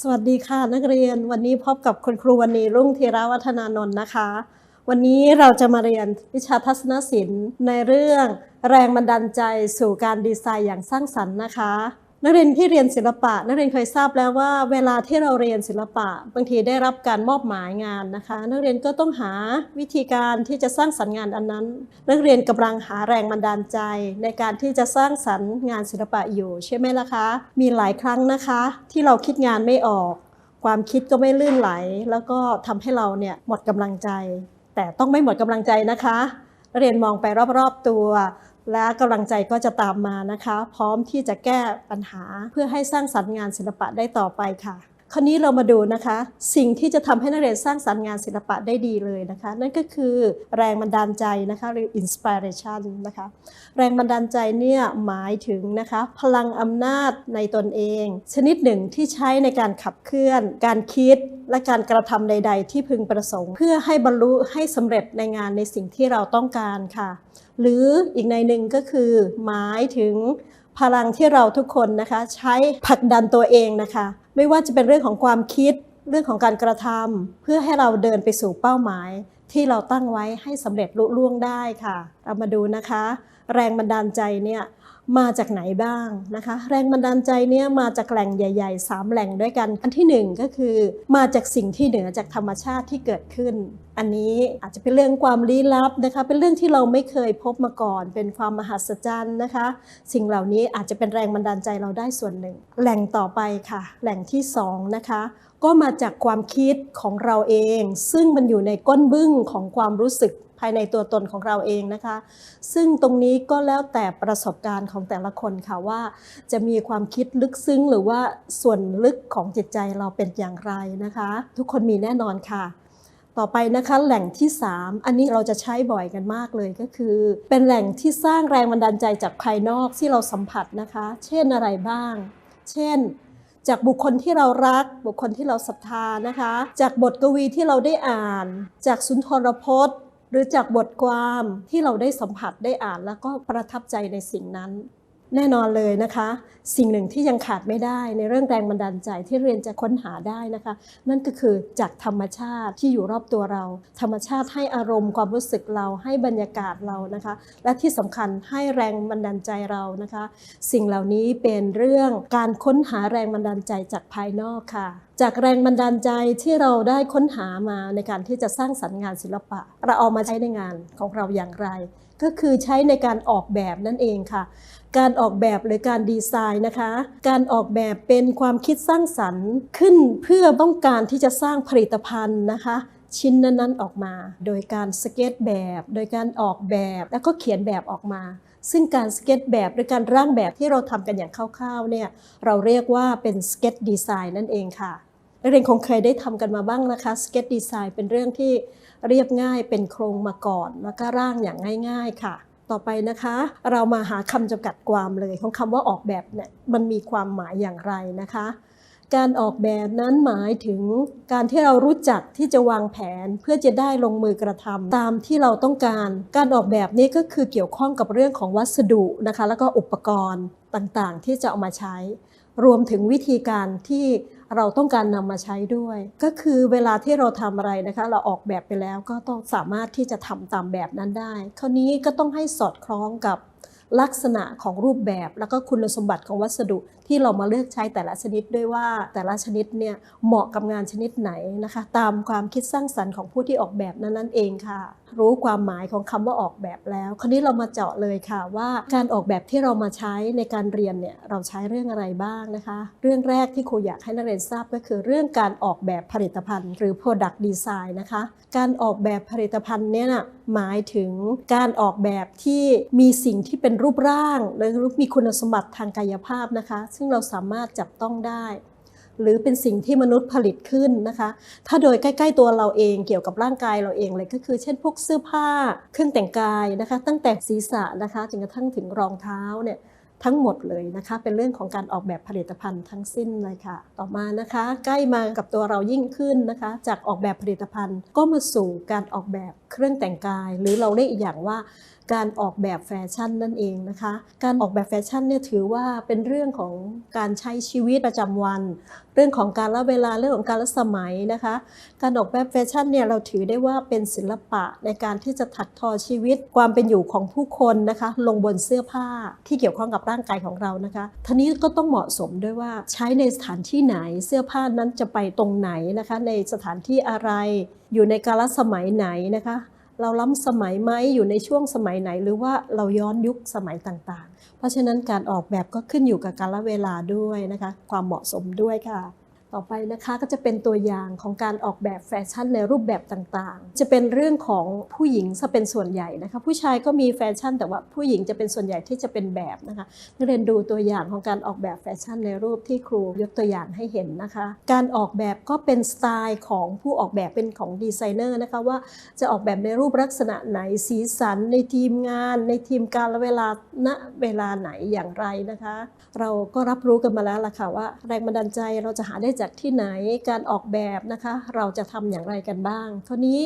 สวัสดีค่ะนักเรียนวันนี้พบกับคุณครูวันนี้รุ่งธีรวัฒนานนท์นะคะ วันนี้เราจะมาเรียนวิชาทัศนศิลป์ในเรื่องแรงบันดาลใจสู่การดีไซน์อย่างสร้างสรรค์นะคะ นักเรียนที่เรียนศิลปะ นักเรียนเคยทราบแล้วว่า เวลาที่เราเรียนศิลปะ บางทีได้รับการมอบหมายงานนะคะ นักเรียนก็ต้องหาวิธีการที่จะสร้างสรรค์งานอันนั้น นักเรียนกำลังหาแรงบันดาลใจ ในการที่จะสร้างสรรค์งานศิลปะอยู่ ใช่ไหมล่ะคะ มีหลายครั้งนะคะ ที่เราคิดงานไม่ออก ความคิดก็ไม่ลื่นไหล แล้วก็ทำให้เราเนี่ยหมดกำลังใจ แต่ต้องไม่หมดกำลังใจนะคะ เรียนมองไปรอบๆตัว และกำลังใจก็จะตามมานะคะ พร้อมที่จะแก้ปัญหาเพื่อให้สร้างสรรค์งานศิลปะได้ต่อไปค่ะ คราวนี้เรามาดูนะคะ สิ่งที่จะทำให้นักเรียนสร้างสรรค์งานศิลปะได้ดีเลยนะคะ นั่นก็คือแรงบันดาลใจนะคะหรือ inspiration นะคะแรงบันดาลใจเนี่ยหมายถึงนะคะพลังอำนาจในตนเอง ชนิดหนึ่งที่ใช้ในการขับเคลื่อน การคิดและการกระทำใด ๆ ที่พึงประสงค์ เพื่อให้บรรลุให้สำเร็จในงานในสิ่งที่เราต้องการค่ะ หรืออีกในหนึ่งก็คือหมายถึงพลังที่เราทุกคนนะคะ ใช้ผลักดันตัวเองนะคะ ไม่ว่าจะเป็นเรื่องของความคิดเรื่องของการกระทำเพื่อให้เราเดินไปสู่เป้าหมาย ที่เราตั้งไว้ให้สำเร็จลุล่วงได้ค่ะ เรามาดูนะคะ แรงบันดาลใจเนี่ย มาจากไหนบ้างนะคะ แรงบันดาลใจเนี่ยมาจากแหล่งใหญ่ๆ 3 แหล่งด้วยกัน อันที่ 1 ก็คือมาจากสิ่งที่เหนือจากธรรมชาติที่เกิดขึ้น อันนี้อาจจะเป็นเรื่องความลี้ลับนะคะ เป็นเรื่องที่เราไม่เคยพบมาก่อน เป็นความมหัศจรรย์นะคะ สิ่งเหล่านี้อาจจะเป็นแรงบันดาลใจเราได้ส่วนหนึ่ง แหล่งต่อไปค่ะ แหล่งที่สองนะคะ ก็มาจากความคิดของเราเอง ซึ่งมันอยู่ในก้นบึ้งของความรู้สึกายในตัวตนของเราเองนะคะ ซึ่งตรงนี้ก็แล้วแต่ประสบการณ์ของแต่ละคนค่ะว่า จะมีความคิดลึกซึ้งหรือว่าส่วนลึกของจิตใจเราเป็นอย่างไรนะคะ ทุกคนมีแน่นอนค่ะต่อไปนะคะแหล่งที่ 3 อันนี้เราจะใช้บ่อยกันมากเลยก็คือ เป็นแหล่งที่สร้างแรงบันดาลใจจากภายนอกที่เราสัมผัสนะคะ เช่นอะไรบ้าง เช่น จากบุคคลที่เรารัก บุคคลที่เราศรัทธานะคะ จากบทกวีที่เราได้อ่าน จากสุนทรพจน์ หรือจากบทความที่เราได้สัมผัสได้อ่านแล้วก็ประทับใจในสิ่งนั้น แน่นอนเลยนะคะ สิ่งหนึ่งที่ยังขาดไม่ได้ในเรื่องแรงบันดาลใจที่เรียนจะค้นหาได้นะคะ นั่นก็คือจากธรรมชาติที่อยู่รอบตัวเรา ธรรมชาติให้อารมณ์ความรู้สึกเราให้บรรยากาศเรานะคะ และที่สำคัญให้แรงบันดาลใจเรานะคะ สิ่งเหล่านี้เป็นเรื่องการค้นหาแรงบันดาลใจจากภายนอกค่ะจากแรงบันดาลใจที่เราได้ค้นหามาในการที่จะสร้างสรรค์งานศิลปะ เราเอามาใช้ในงานของเราอย่างไร ก็คือใช้ในการออกแบบนั่นเองค่ะ การออกแบบหรือการดีไซน์นะคะ การออกแบบเป็นความคิดสร้างสรรค์ขึ้นเพื่อต้องการที่จะสร้างผลิตภัณฑ์นะคะชิ้นนั้นๆออกมา โดยการสเก็ตแบบ โดยการออกแบบแล้วก็เขียนแบบออกมา ซึ่งการสเก็ตแบบหรือการร่างแบบที่เราทำกันอย่างคร่าวๆเนี่ยเราเรียกว่าเป็นสเก็ตดีไซน์นั่นเองค่ะนักเรียนคงเคยได้ทำกันมาบ้างนะคะสเก็ตดีไซน์เป็นเรื่องที่เรียบง่ายเป็นโครงมาก่อนแล้วก็ร่างอย่างง่าย ๆ ค่ะ ต่อไปนะคะ เรามาหาคำจำกัดความเลยของคำว่าออกแบบเนี่ยมันมีความหมายอย่างไรนะคะ การออกแบบนั้นหมายถึงการที่เรารู้จักที่จะวางแผนเพื่อจะได้ลงมือกระทำตามที่เราต้องการ การออกแบบนี้ก็คือเกี่ยวข้องกับเรื่องของวัสดุนะคะ แล้วก็อุปกรณ์ต่างๆ ที่จะเอามาใช้ รวมถึงวิธีการที่ เราต้องการนำมาใช้ด้วย ก็คือเวลาที่เราทำอะไรนะคะ เราออกแบบไปแล้วก็ต้องสามารถที่จะทำตามแบบนั้นได้ คราวนี้ก็ต้องให้สอดคล้องกับลักษณะของรูปแบบแล้วก็คุณสมบัติของวัสดุที่เรามาเลือกใช้แต่ละชนิดด้วยว่าแต่ละชนิดเนี่ยเหมาะกับงานชนิดไหนนะคะ ตามความคิดสร้างสรรค์ของผู้ที่ออกแบบนั้นนั่นเองค่ะ รู้ความหมายของคำว่าออกแบบแล้ว คราวนี้เรามาเจาะเลยค่ะว่าการออกแบบที่เรามาใช้ในการเรียนเนี่ยเราใช้เรื่องอะไรบ้างนะคะ เรื่องแรกที่ครูอยากให้นักเรียนทราบก็คือ เรื่องการออกแบบผลิตภัณฑ์ หรือ product design นะคะ การออกแบบผลิตภัณฑ์เนี่ยนะหมายถึงการออกแบบที่มีสิ่งที่เป็นรูปร่าง หรือมีคุณสมบัติทางกายภาพนะคะซึ่งเราสามารถจับต้องได้ หรือเป็นสิ่งที่มนุษย์ผลิตขึ้นนะคะ ถ้าโดยใกล้ๆตัวเราเองเกี่ยวกับร่างกายเราเองเลยก็คือ เช่นพวกเสื้อผ้าเครื่องแต่งกายนะคะ ตั้งแต่ศีรษะนะคะจนกระทั่งถึงรองเท้าเนี่ยทั้งหมดเลยนะคะ เป็นเรื่องของการออกแบบผลิตภัณฑ์ทั้งสิ้นเลยค่ะ ต่อมานะคะ ใกล้มากับตัวเรายิ่งขึ้นนะคะ จากออกแบบผลิตภัณฑ์ก็มาสู่การออกแบบเครื่องแต่งกาย หรือเราเรียกอีกอย่างว่าการออกแบบแฟชั่นนั่นเองนะคะ การออกแบบแฟชั่นเนี่ยถือว่าเป็นเรื่องของการใช้ชีวิตประจำวัน เรื่องของการละเวลาเรื่องของการละสมัยนะคะ การออกแบบแฟชั่นเนี่ยเราถือได้ว่าเป็นศิลปะในการที่จะถักทอชีวิตความเป็นอยู่ของผู้คนนะคะ ลงบนเสื้อผ้าที่เกี่ยวข้องกับร่างกายของเรานะคะทีนี้ก็ต้องเหมาะสมด้วยว่าใช้ในสถานที่ไหนเสื้อผ้านั้นจะไปตรงไหนนะคะ ในสถานที่อะไรอยู่ในกาลสมัยไหนนะคะ เราล้ำสมัยไหมอยู่ในช่วงสมัยไหน หรือว่าเราย้อนยุคสมัยต่างๆ เพราะฉะนั้นการออกแบบก็ขึ้นอยู่กับกาลเวลาด้วยนะคะ ความเหมาะสมด้วยค่ะ ต่อไปนะคะก็จะเป็นตัวอย่างของการออกแบบแฟชั่นในรูปแบบต่างๆ จะเป็นเรื่องของผู้หญิงซะเป็นส่วนใหญ่นะคะผู้ชายก็มีแฟชั่น แต่ว่าผู้หญิงจะเป็นส่วนใหญ่ที่จะเป็นแบบนะคะนักเรียนดูตัวอย่างของการออกแบบแฟชั่นในรูปที่ครูยกตัวอย่างให้เห็นนะคะ การออกแบบก็เป็นสไตล์ของผู้ออกแบบเป็นของดีไซเนอร์นะคะว่าจะออกแบบในรูปลักษณะไหนสีสันในทีมงาน ในทีมการละเวลาณเวลาไหนอย่างไรนะคะ เราก็รับรู้กันมาแล้วล่ะค่ะว่าแรงบันดาลใจเราจะหาได้จากที่ไหนการออกแบบนะคะ เราจะทำอย่างไรกันบ้างคราวนี้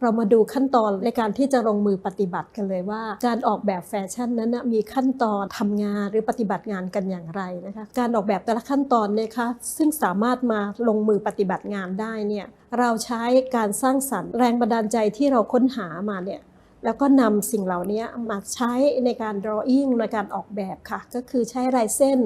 เรามาดูขั้นตอนในการที่จะลงมือปฏิบัติกันเลยว่า การออกแบบแฟชั่นนั้นนะมีขั้นตอนทำงานหรือปฏิบัติงานกันอย่างไรนะคะการออกแบบแต่ละขั้นตอนนี่ยคะซึ่งสามารถมาลงมือปฏิบัติงานได้เนี่ยเราใช้การสร้างสรรค์แรงบันดาลใจที่เราค้นหามาเนี่ย แล้วก็นำสิ่งเหล่านี้มาใช้ในการ drawing ในการออกแบบค่ะ ก็คือใช้ลายเส้น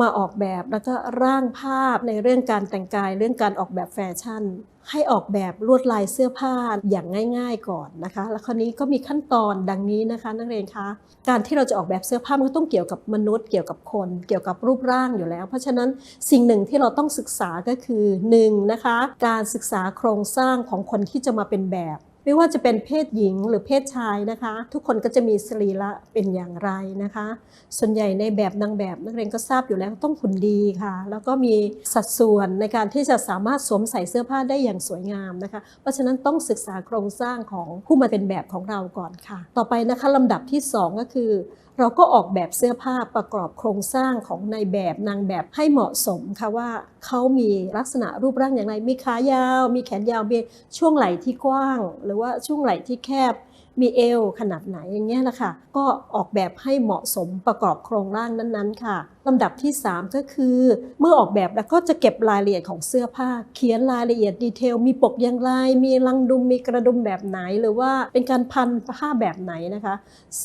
มาออกแบบ แล้วก็ร่างภาพในเรื่องการแต่งกาย เรื่องการออกแบบแฟชั่น ให้ออกแบบลวดลายเสื้อผ้าอย่างง่าย ๆ ก่อนนะคะ แล้วคราวนี้ก็มีขั้นตอนดังนี้นะคะนักเรียนคะ การที่เราจะออกแบบเสื้อผ้ามันก็ต้องเกี่ยวกับมนุษย์ เกี่ยวกับคน เกี่ยวกับรูปร่างอยู่แล้ว เพราะฉะนั้นสิ่งหนึ่งที่เราต้องศึกษาก็คือหนึ่งนะคะ การศึกษาโครงสร้างของคนที่จะมาเป็นแบบ ไม่ว่าจะเป็นเพศหญิงหรือเพศชายนะคะ ทุกคนก็จะมีสรีระเป็นอย่างไรนะคะ ส่วนใหญ่ในแบบนางแบบนักเรียนก็ทราบอยู่แล้วต้องหุ่นดีค่ะ แล้วก็มีสัดส่วนในการที่จะสามารถสวมใส่เสื้อผ้าได้อย่างสวยงามนะคะ เพราะฉะนั้นต้องศึกษาโครงสร้างของผู้มาเป็นแบบของเราก่อนค่ะ ต่อไปนะคะลำดับที่ 2 ก็คือ เราก็ออกแบบเสื้อผ้าประกอบโครงสร้างของในแบบนางแบบให้เหมาะสมค่ะว่าเขามีลักษณะรูปร่างอย่างไรมีขายาว มีแขนยาวมีช่วงไหล่ที่กว้าง หรือว่าช่วงไหล่ที่แคบ มีเอวขนาดไหนอย่างเงี้ยนะคะก็ออกแบบให้เหมาะสมประกอบโครงร่างนั้นๆ ค่ะลำดับที่ 3 ก็คือ เมื่อออกแบบแล้วก็จะเก็บรายละเอียดของเสื้อผ้า เขียนรายละเอียดดีเทล มีปกอย่างไร มีลังดุมมีกระดุมแบบไหน หรือว่าเป็นการพันผ้าแบบไหนนะคะ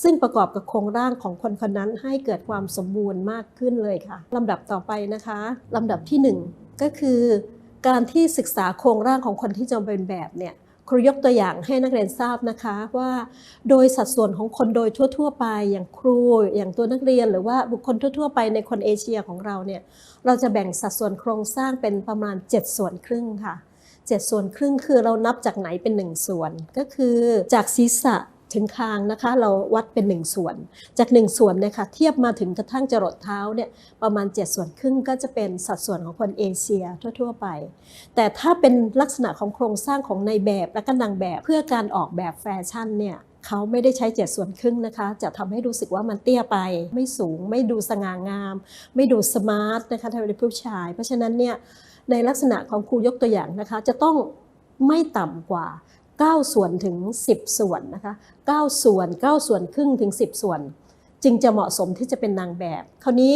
ซึ่งประกอบกับโครงร่างของคนคนนั้นให้เกิดความสมบูรณ์มากขึ้นเลยค่ะลำดับต่อไปนะคะลำดับที่ 1 ก็คือการที่ศึกษาโครงร่างของคนที่จะเป็นแบบเนี่ย ครูยกตัวอย่างให้นักเรียนทราบนะคะว่าโดยสัดส่วนของคนโดยทั่ว ๆ ไปอย่างครู อย่างตัวนักเรียนหรือว่าบุคคลทั่ว ๆ ไปในคนเอเชียของเราเนี่ยเราจะแบ่งสัดส่วนโครงสร้างเป็นประมาณ 7 ส่วนครึ่งค่ะ 7 ส่วนครึ่งคือเรานับจากไหนเป็น 1 ส่วน ก็คือจากศีรษะ ถึงคางนะคะเราวัดเป็น 1 ส่วน จาก 1 ส่วนเนี่ยค่ะเทียบมาถึงกระทั่งจรดเท้าเนี่ยประมาณ 7 ส่วนครึ่งก็จะเป็นสัดส่วนของคนเอเชียทั่ว ๆ ไป แต่ถ้าเป็นลักษณะของโครงสร้างของในแบบและก็นางแบบเพื่อการออกแบบแฟชั่นเนี่ยเขาไม่ได้ใช้เจ็ดส่วนครึ่งนะคะ จะทำให้รู้สึกว่ามันเตี้ยไป ไม่สูง ไม่ดูสง่างาม ไม่ดูสมาร์ทนะคะถ้าเป็นผู้ชาย เพราะฉะนั้นเนี่ยในลักษณะของครูยกตัวอย่างนะคะ จะต้องไม่ต่ำกว่า 9 ส่วนถึง 10 ส่วนนะคะ9ส่วน 9 ส่วนครึ่งถึง 10 ส่วน จึงจะเหมาะสมที่จะเป็นนางแบบ คราวนี้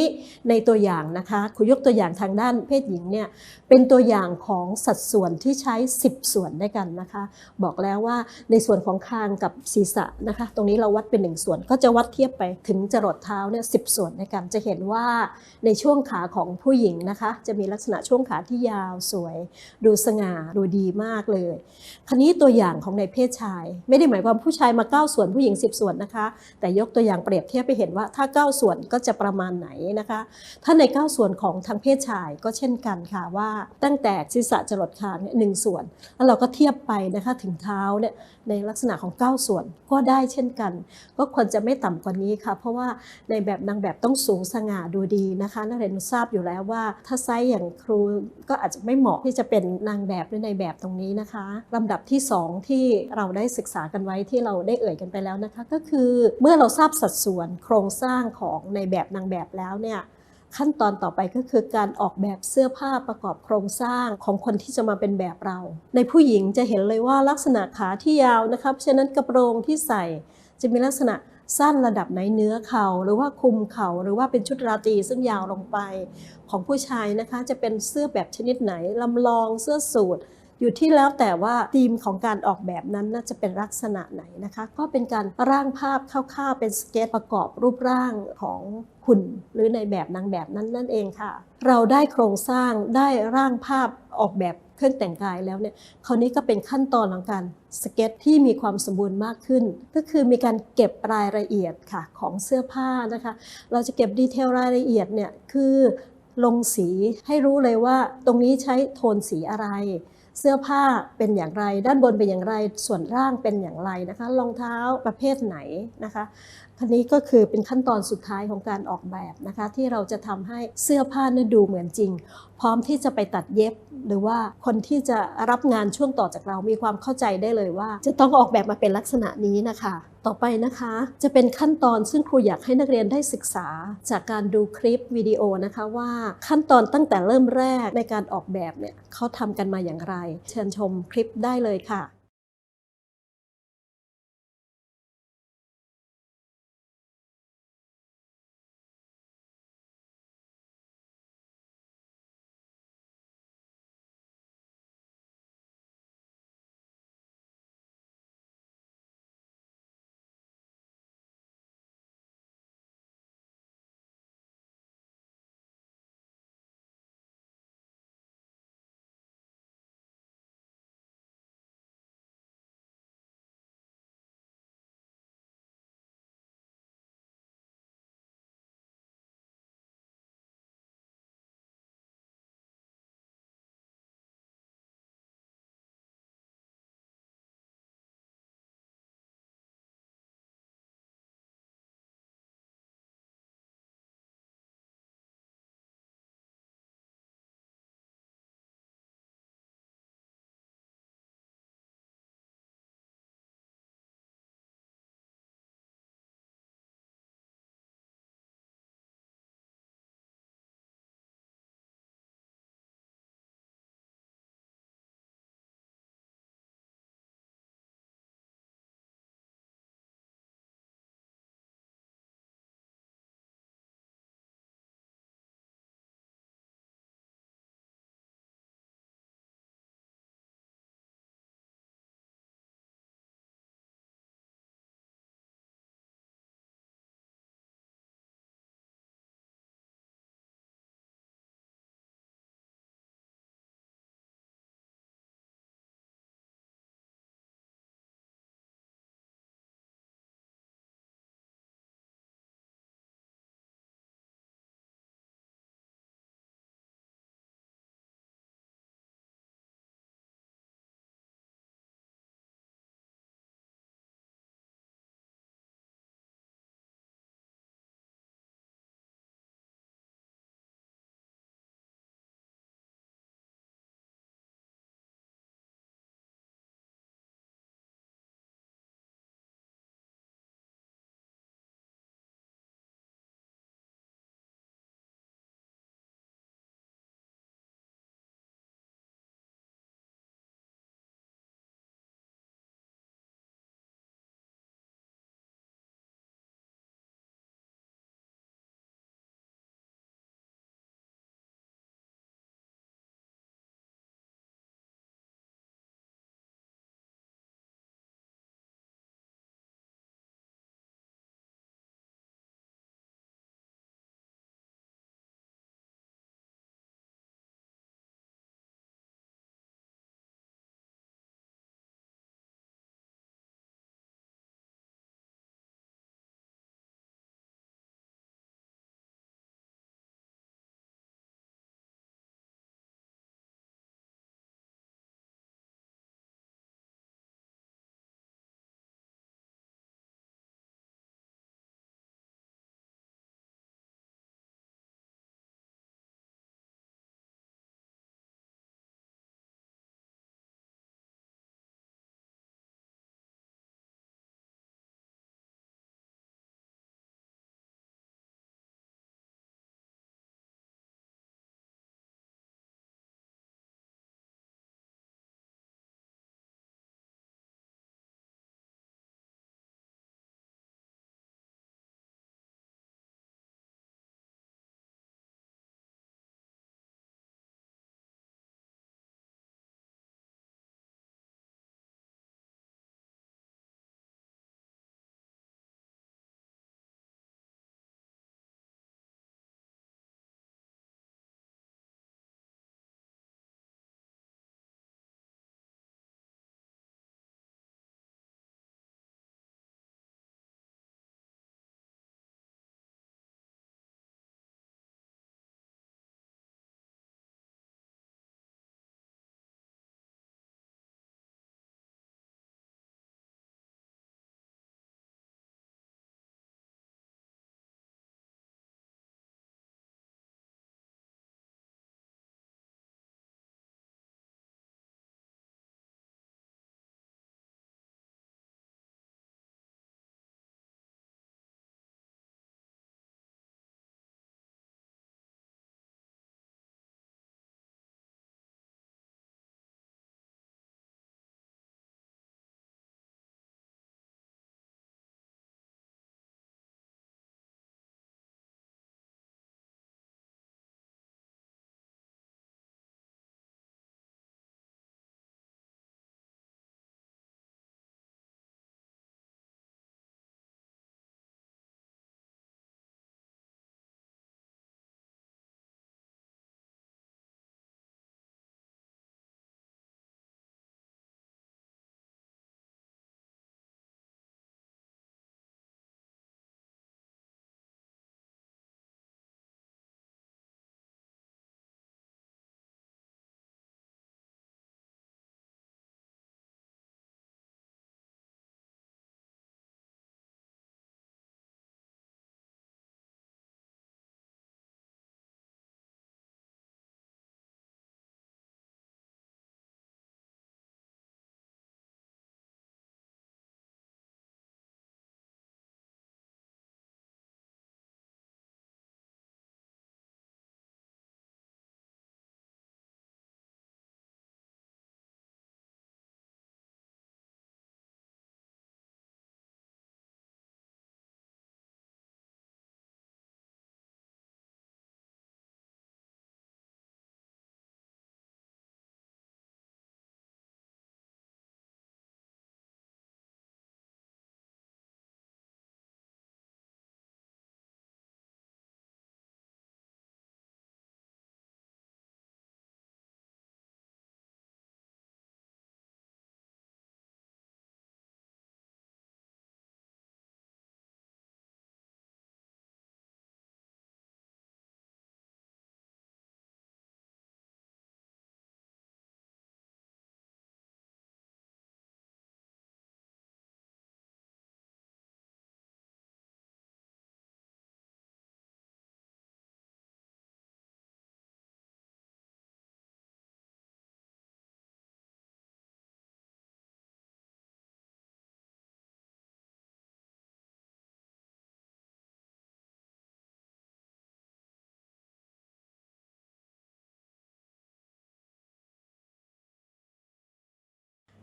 ในตัวอย่างนะคะครูยกตัวอย่างทางด้านเพศหญิงเนี่ยเป็นตัวอย่างของสัดส่วนที่ใช้ 10 ส่วนด้วยกันนะคะ บอกแล้วว่าในส่วนของคางกับศีรษะนะคะ ตรงนี้เราวัดเป็น 1 ส่วนก็จะวัดเทียบไปถึงจรดเท้าเนี่ยสิส่วนด้วยกันจะเห็นว่าในช่วงขาของผู้หญิงนะคะ จะมีลักษณะช่วงขาที่ยาวสวย ดูสง่าดูดีมากเลย คราวนี้ตัวอย่างของในเพศชาย ไม่ได้หมายความผู้ชายมา9ส่วนผู้หญิง 10 ส่วนนะคะ แต่ยกตัวอย่างเปรียบเทียบไปเห็นว่าถ้า 9 ส่วนก็จะประมาณไหนนะคะ ถ้าใน 9 ส่วนของทางเพศชายก็เช่นกันค่ะว่าตั้งแต่ศีรษะจรดคางเนี่ยหนึ่งส่วน แล้วเราก็เทียบไปนะคะถึงเท้าเนี่ยในลักษณะของ 9 ส่วนก็ได้เช่นกัน ก็ควรจะไม่ต่ำกว่านี้ค่ะ เพราะว่าในแบบนางแบบต้องสูงสง่าดูดีนะคะนักเรียนทราบอยู่แล้วว่า ถ้าไซส์อย่างครูก็อาจจะไม่เหมาะที่จะเป็นนางแบบหรือในแบบตรงนี้นะคะลำดับที่ 2 ที่เราได้ศึกษากันไว้ที่เราได้เอ่ยกันไปแล้วนะคะ ก็คือเมื่อเราทราบสัดส่วนโครงสร้างของในแบบนางแบบแล้วเนี่ยขั้นตอนต่อไปก็คือการออกแบบเสื้อผ้าประกอบโครงสร้างของคนที่จะมาเป็นแบบเรา ในผู้หญิงจะเห็นเลยว่าลักษณะขาที่ยาวนะครับฉะนั้นกระโปรงที่ใส่จะมีลักษณะสั้นระดับไหนเนื้อเข่าหรือว่าคลุมเข่าหรือว่าเป็นชุดราตรีซึ่งยาวลงไป ของผู้ชายนะคะจะเป็นเสื้อแบบชนิดไหนลำลองเสื้อสูท อยู่ที่แล้วแต่ว่าธีมของการออกแบบนั้นน่าจะเป็นลักษณะไหนนะคะ ก็เป็นการร่างภาพคร่าวๆเป็นสเก็ตประกอบรูปร่างของหุ่นหรือในแบบนางแบบนั้นนั่นเองค่ะ เราได้โครงสร้างได้ร่างภาพออกแบบเครื่องแต่งกายแล้วเนี่ยคราวนี้ก็เป็นขั้นตอนของการสเก็ตที่มีความสมบูรณ์มากขึ้น ก็คือมีการเก็บรายละเอียดค่ะของเสื้อผ้านะคะ เราจะเก็บดีเทลรายละเอียดเนี่ยคือลงสีให้รู้เลยว่าตรงนี้ใช้โทนสีอะไร เสื้อผ้าเป็นอย่างไร ด้านบนเป็นอย่างไร ส่วนร่างเป็นอย่างไรนะคะ รองเท้าประเภทไหนนะคะ คันนี้ก็คือเป็นขั้นตอนสุดท้ายของการออกแบบนะคะ ที่เราจะทำให้เสื้อผ้าเนี่ยดูเหมือนจริง พร้อมที่จะไปตัดเย็บ หรือว่าคนที่จะรับงานช่วงต่อจากเรามีความเข้าใจได้เลยว่า จะต้องออกแบบมาเป็นลักษณะนี้นะคะ ต่อไปนะคะ จะเป็นขั้นตอนซึ่งครูอยากให้นักเรียนได้ศึกษา จากการดูคลิปวิดีโอนะคะว่าขั้นตอนตั้งแต่เริ่มแรกในการออกแบบเนี่ยเขาทำกันมาอย่างไร เชิญชมคลิปได้เลยค่ะ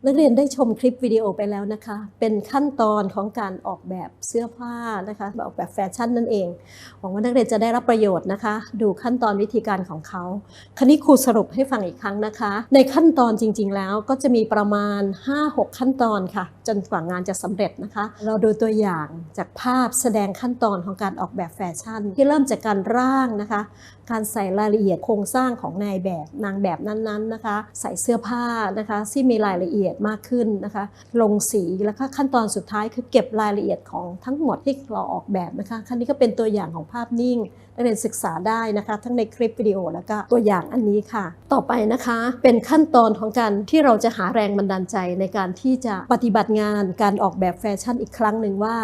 นักเรียนได้ชมคลิปวิดีโอไปแล้วนะคะ เป็นขั้นตอนของการออกแบบเสื้อผ้านะคะออกแบบแฟชั่นนั่นเอง หวังว่านักเรียนจะได้รับประโยชน์นะคะ ดูขั้นตอนวิธีการของเขา คราวนี้ครูสรุปให้ฟังอีกครั้งนะคะ ในขั้นตอนจริง ๆ แล้วก็จะมีประมาณ 5-6 ขั้นตอนค่ะ จนกว่างานจะสำเร็จนะคะ เราดูตัวอย่างจากภาพแสดงขั้นตอนของการออกแบบแฟชั่น ที่เริ่มจากการร่างนะคะ การใส่รายละเอียดโครงสร้างของนายแบบนางแบบนั้นๆนะคะ ใส่เสื้อผ้านะคะที่มีรายละเอียดมากขึ้นนะคะ ลงสีแล้วก็ขั้นตอนสุดท้ายคือเก็บรายละเอียดของทั้งหมดที่เราออกแบบนะคะขั้นนี้ก็เป็นตัวอย่างของภาพนิ่งนักเรียนศึกษาได้นะคะ ทั้งในคลิปวิดีโอแล้วก็ตัวอย่างอันนี้ค่ะ ต่อไปนะคะเป็นขั้นตอนของการที่เราจะหาแรงบันดาลใจในการที่จะปฏิบัติงานการออกแบบแฟชั่นอีกครั้งหนึ่งว่า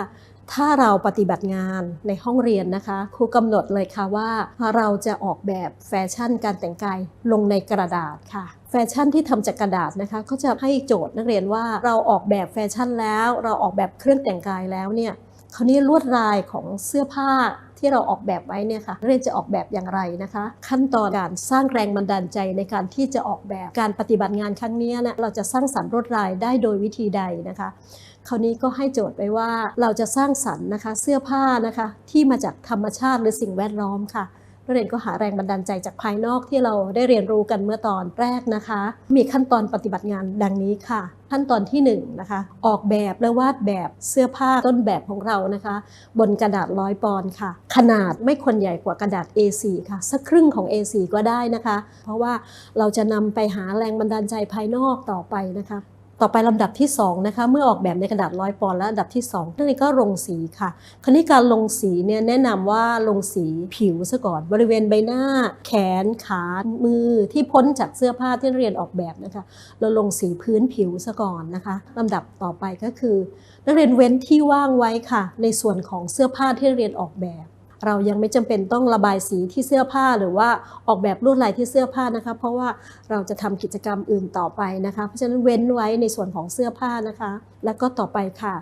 ถ้าเราปฏิบัติงานในห้องเรียนนะคะครูกำหนดเลยค่ะว่าเราจะออกแบบแฟชั่นการแต่งกายลงในกระดาษค่ะแฟชั่นที่ทำจากกระดาษนะคะก็จะให้โจทย์นักเรียนว่าเราออกแบบแฟชั่นแล้ว เราออกแบบเครื่องแต่งกายแล้วเนี่ยคราวนี้ลวดลายของเสื้อผ้า ที่เราออกแบบไว้เนี่ยค่ะเรียนจะออกแบบอย่างไรนะคะ ขั้นตอนการสร้างแรงบันดาลใจในการที่จะออกแบบการปฏิบัติงานครั้งนี้นะเราจะสร้างสรรค์รวดลายได้โดยวิธีใดนะคะคราวนี้ก็ให้โจทย์ไปว่าเราจะสร้างสรรค์นะคะเสื้อผ้านะคะที่มาจากธรรมชาติหรือสิ่งแวดล้อมค่ะ นักเรียนก็หาแรงบันดาลใจจากภายนอกที่เราได้เรียนรู้กันเมื่อตอนแรกนะคะ มีขั้นตอนปฏิบัติงานดังนี้ค่ะ ขั้นตอนที่1นงนะคะ ออกแบบและวาดแบบเสื้อผ้าต้นแบบของเรานะคะ บนกระดาษร้อยปอนด์ค่ะ ขนาดไม่ควรใหญ่กว่ากระดาษ A4 ค่ะ สักครึ่งของ A4 ก็ได้นะคะ เพราะว่าเราจะนำไปหาแรงบันดาลใจภายนอกต่อไปนะคะ ต่อไปลำดับที่2นะคะเมื่อออกแบบในกระดาษร้อยปอนด์และอันดับที่2นั่นเองก็ลงสีค่ะคราวนี้การลงสีเนี่ยแนะนำว่าลงสีผิวซะก่อนบริเวณใบหน้า แขนขามือที่พ้นจากเสื้อผ้าที่เรียนออกแบบนะคะเราลงสีพื้นผิวซะก่อนนะคะลำดับต่อไปก็คือ นักเรียนเว้นที่ว่างไว้ค่ะ ในส่วนของเสื้อผ้าที่เรียนออกแบบ เรายังไม่จำเป็นต้องระบายสีที่เสื้อผ้าหรือว่าออกแบบลวดลายที่เสื้อผ้านะคะ เพราะว่าเราจะทำกิจกรรมอื่นต่อไปนะคะ เพราะฉะนั้นเว้นไว้ในส่วนของเสื้อผ้านะคะ แล้วก็ต่อไปค่ะ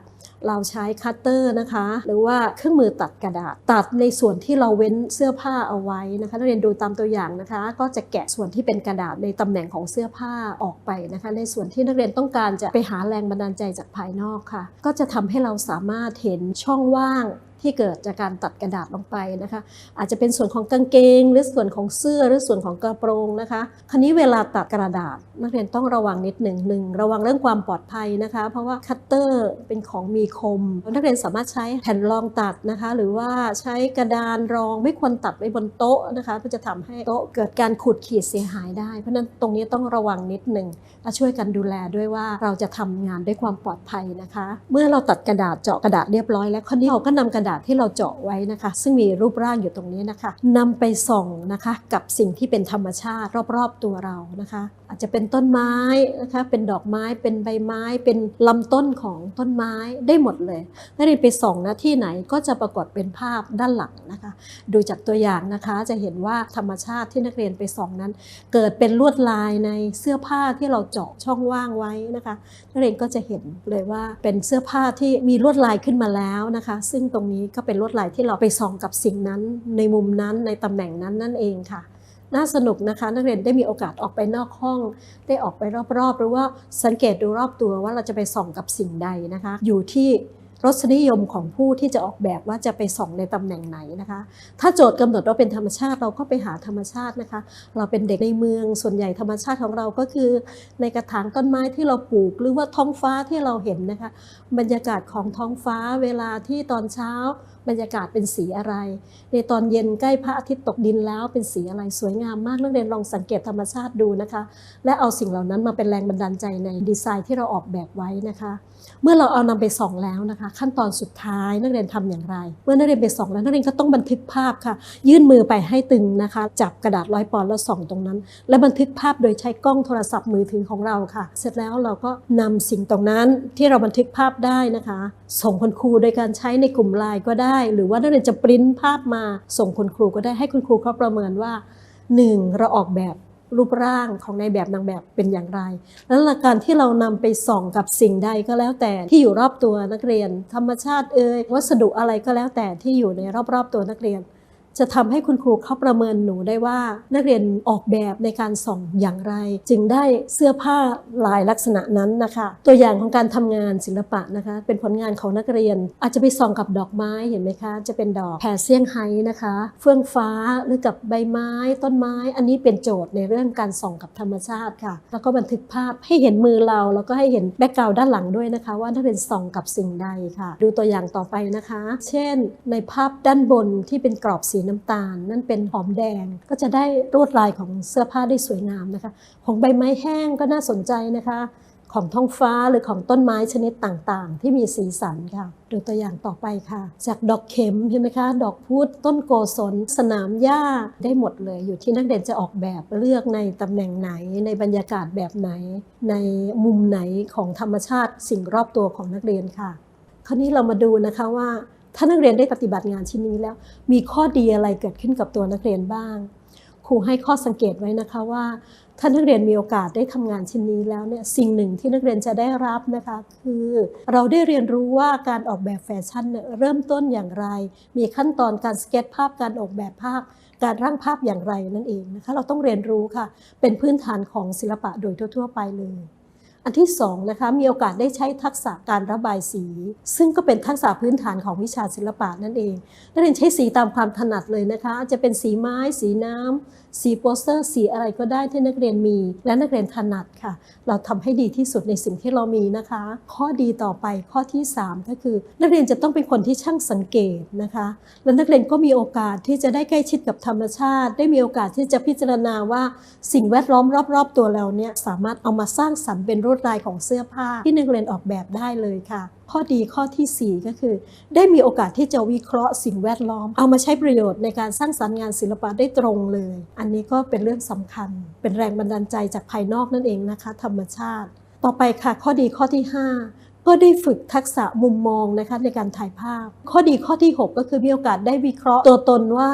เราใช้คัตเตอร์นะคะ หรือว่าเครื่องมือตัดกระดาษ ตัดในส่วนที่เราเว้นเสื้อผ้าเอาไว้นะคะนักเรียนดูตามตัวอย่างนะคะ ก็จะแกะส่วนที่เป็นกระดาษในตำแหน่งของเสื้อผ้าออกไปนะคะ ในส่วนที่นักเรียนต้องการจะไปหาแรงบันดาลใจจากภายนอกค่ะ ก็จะทำให้เราสามารถเห็นช่องว่าง ที่เกิดจากการตัดกระดาษลงไปนะคะ อาจจะเป็นส่วนของกางเกง หรือส่วนของเสื้อหรือส่วนของกระโปรงนะคะคราวนี้เวลาตัดกระดาษ นักเรียนต้องระวังนิดหนึ่งหนึ่งระวังเรื่องความปลอดภัยนะคะ เพราะว่าคัตเตอร์เป็นของมีคม นักเรียนสามารถใช้แผ่นรองตัดนะคะ หรือว่าใช้กระดานรองไม่ควรตัดไว้บนโต๊ะนะคะเพื่อจะทำให้โต๊ะเกิดการขูดขีดเสียหายได้ เพราะฉะนั้นตรงนี้ต้องระวังนิดหนึ่งและช่วยกันดูแลด้วยว่าเราจะทำงานด้วยความปลอดภัยนะคะ เมื่อเราตัดกระดาษเจาะกระดาษเรียบร้อยแล้วคราวนี้เราก็นำกระดาษที่เราเจาะไว้นะคะ ซึ่งมีรูปร่างอยู่ตรงนี้นะคะนำไปส่องนะคะกับสิ่งที่เป็นธรรมชาติรอบๆตัวเรานะคะอาจจะเป็นต้นไม้นะคะเป็นดอกไม้เป็นใบไม้ เป็นลำต้นของต้นไม้ได้หมดเลยนักเรียนไปส่องนะที่ไหนก็จะปรากฏเป็นภาพด้านหลังนะคะ ดูจากตัวอย่างนะคะจะเห็นว่าธรรมชาติที่นักเรียนไปส่องนั้น เกิดเป็นลวดลายในเสื้อผ้าที่เราเจาะช่องว่างไว้นะคะ นักเรียนก็จะเห็นเลยว่าเป็นเสื้อผ้าที่มีลวดลายขึ้นมาแล้วนะคะ ซึ่งตรงนี้ก็เป็นลวดลายที่เราไปส่องกับสิ่งนั้น ในมุมนั้นในตำแหน่งนั้นนั่นเองค่ะ น่าสนุกนะคะนักเรียนได้มีโอกาสออกไปนอกห้อง ได้ออกไปรอบๆ หรือว่าสังเกตดูรอบตัวว่าเราจะไปส่องกับสิ่งใดนะคะ อยู่ที่รสนิยมของผู้ที่จะออกแบบว่าจะไปส่องในตำแหน่งไหนนะคะ ถ้าโจทย์กำหนดว่าเป็นธรรมชาติเราก็ไปหาธรรมชาตินะคะ เราเป็นเด็กในเมืองส่วนใหญ่ธรรมชาติของเราก็คือ ในกระถางต้นไม้ที่เราปลูก หรือว่าท้องฟ้าที่เราเห็นนะคะ บรรยากาศของท้องฟ้าเวลาที่ตอนเช้า บรรยากาศเป็นสีอะไร ในตอนเย็นใกล้พระอาทิตย์ตกดินแล้วเป็นสีอะไรสวยงามมากนักเรียนลองสังเกตธรรมชาติดูนะคะ และเอาสิ่งเหล่านั้นมาเป็นแรงบันดาลใจในดีไซน์ที่เราออกแบบไว้นะคะ เมื่อเราเอานำไปส่องแล้วนะคะ ขั้นตอนสุดท้ายนักเรียนทำอย่างไร เมื่อนักเรียนไปส่องแล้วนักเรียนก็ต้องบันทึกภาพค่ะ ยื่นมือไปให้ตึงนะคะ จับกระดาษร้อยปอนด์แล้วส่องตรงนั้น และบันทึกภาพโดยใช้กล้องโทรศัพท์มือถือของเราค่ะ เสร็จแล้วเราก็นำสิ่งตรงนั้นที่เราบันทึกภาพได้นะคะ ส่งคุณครูโดยการใช้ในกลุ่มไลน์ก็ได้หรือว่านักเรียนจะปริ้นภาพมาส่งคุณครูก็ได้ให้คุณครูเขาประเมินว่า 1. เราออกแบบรูปร่างของในแบบนางแบบเป็นอย่างไร แล้วลัการที่เรานำไปส่องกับสิ่งใดก็แล้วแต่ที่อยู่รอบตัวนักเรียน ธรรมชาติเอ่ยวัสดุอะไรก็แล้วแต่ที่อยู่ในรอบๆตัวนักเรียน จะทำให้คุณครูเขาประเมินหนูได้ว่า นักเรียนออกแบบในการส่องอย่างไร จึงได้เสื้อผ้าลายลักษณะนั้นนะคะ ตัวอย่างของการทำงานศิลปะนะคะ เป็นผลงานของนักเรียน อาจจะไปส่องกับดอกไม้เห็นไหมคะ จะเป็นดอกแผ่เซี่ยงไฮ้นะคะ เฟื่องฟ้าหรือกับใบไม้ ต้นไม้ อันนี้เป็นโจทย์ในเรื่องการส่องกับธรรมชาติค่ะ แล้วก็บันทึกภาพให้เห็นมือเรา แล้วก็ให้เห็นแบ็กกราวด้านหลังด้วยนะคะ ว่านักเรียนส่องกับสิ่งใดค่ะ ดูตัวอย่างต่อไปนะคะ เช่น ในภาพด้านบนที่เป็นกรอบสีน้ำตาล นั่นเป็นหอมแดงก็จะได้ลวดลายของเสื้อผ้าได้สวยงามนะคะ ของใบไม้แห้งก็น่าสนใจนะคะ ของท้องฟ้าหรือของต้นไม้ชนิดต่างๆ ที่มีสีสันค่ะ ดูตัวอย่างต่อไปค่ะ จากดอกเข็มเห็นไหมคะ ดอกพุธต้นโกศลสนามหญ้าได้หมดเลยอยู่ที่นักเรียนจะออกแบบเลือกในตำแหน่งไหน ในบรรยากาศแบบไหน ในมุมไหนของธรรมชาติสิ่งรอบตัวของนักเรียนค่ะ คราวนี้เรามาดูนะคะว่า ถ้านักเรียนได้ปฏิบัติงานชิ้นนี้แล้ว มีข้อดีอะไรเกิดขึ้นกับตัวนักเรียนบ้าง ครูให้ข้อสังเกตไว้นะคะว่า ถ้านักเรียนมีโอกาสได้ทำงานชิ้นนี้แล้วเนี่ยสิ่งหนึ่งที่นักเรียนจะได้รับนะคะคือเราได้เรียนรู้ว่าการออกแบบแฟชั่นเนี่ยเริ่มต้นอย่างไร มีขั้นตอนการสเก็ตภาพการออกแบบภาพการร่างภาพอย่างไรนั่นเองนะคะเราต้องเรียนรู้ค่ะ เป็นพื้นฐานของศิลปะโดยทั่ว ๆ ไปเลย อันที่สองนะคะมีโอกาสได้ใช้ทักษะการระบายสี ซึ่งก็เป็นทักษะพื้นฐานของวิชาศิลปะนั่นเองนักเรียนใช้สีตามความถนัดเลยนะคะจะเป็นสีไม้ สีน้ำสีโปสเตอร์ สีอะไรก็ได้ที่นักเรียนมี และนักเรียนถนัดค่ะ เราทำให้ดีที่สุดในสิ่งที่เรามีนะคะ ข้อดีต่อไปข้อที่ 3 ก็คือ นักเรียนจะต้องเป็นคนที่ช่างสังเกตนะคะ และนักเรียนก็มีโอกาสที่จะได้ใกล้ชิดกับธรรมชาติ ได้มีโอกาสที่จะพิจารณาว่าสิ่งแวดล้อมรอบ ๆ ตัวเราเนี่ยสามารถเอามาสร้างสรรค์เป็นลวดลายของเสื้อผ้าที่นักเรียนออกแบบได้เลยค่ะ ข้อดีข้อทีสี่ 4 ก็คือ ได้มีโอกาสที่จะวิเคราะห์สิ่งแวดล้อม เอามาใช้ประโยชน์ในการสร้างสรรค์งานศิลปะได้ตรงเลย อันนี้ก็เป็นเรื่องสำคัญ เป็นแรงบันดาลใจจากภายนอกนั่นเองนะคะ ธรรมชาติ ต่อไปค่ะ ข้อดีข้อที่ 5ก็ได้ฝึกทักษะมุมมองนะคะในการถ่ายภาพ ข้อดีข้อที่ 6 ก็คือมีโอกาสได้วิเคราะห์ตัวตนว่า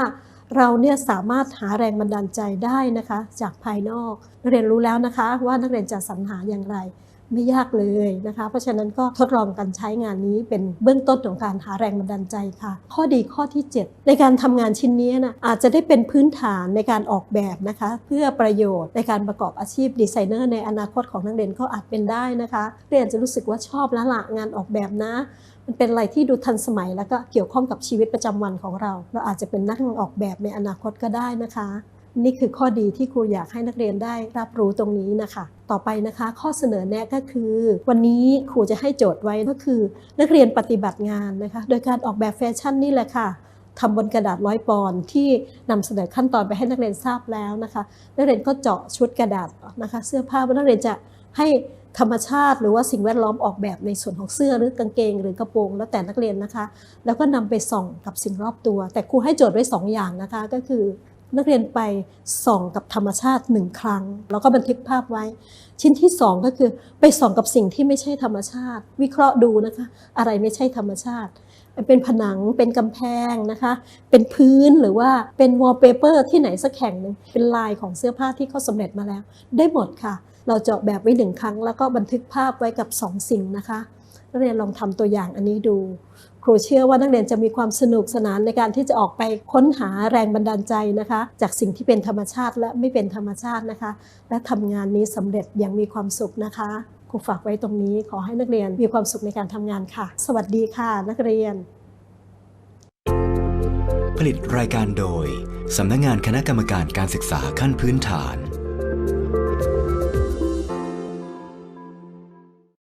เราเนี่ยสามารถหาแรงบันดาลใจได้นะคะจากภายนอก นักเรียนรู้แล้วนะคะ ว่านักเรียนจะสรรหาอย่างไรไม่ยากเลยนะคะ เพราะฉะนั้นก็ทดลองกันใช้งานนี้เป็นเบื้องต้นของการหาแรงบันดาลใจค่ะ ข้อดีข้อที่ 7 ในการทำงานชิ้นนี้นะอาจจะได้เป็นพื้นฐานในการออกแบบนะคะ เพื่อประโยชน์ในการประกอบอาชีพดีไซเนอร์ในอนาคตของนักเรียนก็อาจเป็นได้นะคะเรียนจะรู้สึกว่าชอบละละงานออกแบบนะ มันเป็นอะไรที่ดูทันสมัยแล้วก็เกี่ยวข้องกับชีวิตประจำวันของเรา เราอาจจะเป็นนักออกแบบในอนาคตก็ได้นะคะ นี่คือข้อดีที่ครูอยากให้นักเรียนได้รับรู้ตรงนี้นะคะ ต่อไปนะคะ ข้อเสนอแนะก็คือ วันนี้ครูจะให้โจทย์ไว้ก็คือ นักเรียนปฏิบัติงานนะคะ โดยการออกแบบแฟชั่นนี่แหละค่ะทำบนกระดาษร้อยปอนที่นำเสนอขั้นตอนไปให้นักเรียนทราบแล้วนะคะ นักเรียนก็เจาะชุดกระดาษนะคะ เสื้อผ้าว่านักเรียนจะให้ ธรรมชาติหรือว่าสิ่งแวดล้อมออกแบบในส่วนของเสื้อหรือกางเกง หรือกระโปรงแล้วแต่นักเรียนนะคะ แล้วก็นำไปส่องกับสิ่งรอบตัว แต่ครูให้โจทย์ไว้สองอย่างนะคะ ก็คือนักเรียนไปส่องกับธรรมชาติหนึ่งครั้ง แล้วก็บันทึกภาพไว้ ชิ้นที่สองก็คือไปส่องกับสิ่งที่ไม่ใช่ธรรมชาติ วิเคราะห์ดูนะคะ อะไรไม่ใช่ธรรมชาติ เป็นผนังเป็นกำแพงนะคะ เป็นพื้นหรือว่าเป็นวอลเปเปอร์ที่ไหนสักแห่งหนึ่งเป็นลายของเสื้อผ้าที่เขาสำเร็จมาแล้ว ได้หมดค่ะ เราเจาะแบบไว้หนึ่งครั้ง แล้วก็บันทึกภาพไว้กับสองสิ่งนะคะนักเรียนลองทำตัวอย่างอันนี้ดู ครูเชื่อว่านักเรียนจะมีความสนุกสนานในการที่จะออกไปค้นหาแรงบันดาลใจนะคะ จากสิ่งที่เป็นธรรมชาติและไม่เป็นธรรมชาตินะคะ และทำงานนี้สำเร็จอย่างมีความสุขนะคะ ครูฝากไว้ตรงนี้ขอให้นักเรียนมีความสุขในการทำงานค่ะ สวัสดีค่ะ นักเรียน ผลิตรายการโดยสำนักงานคณะกรรมการการศึกษาขั้นพื้นฐาน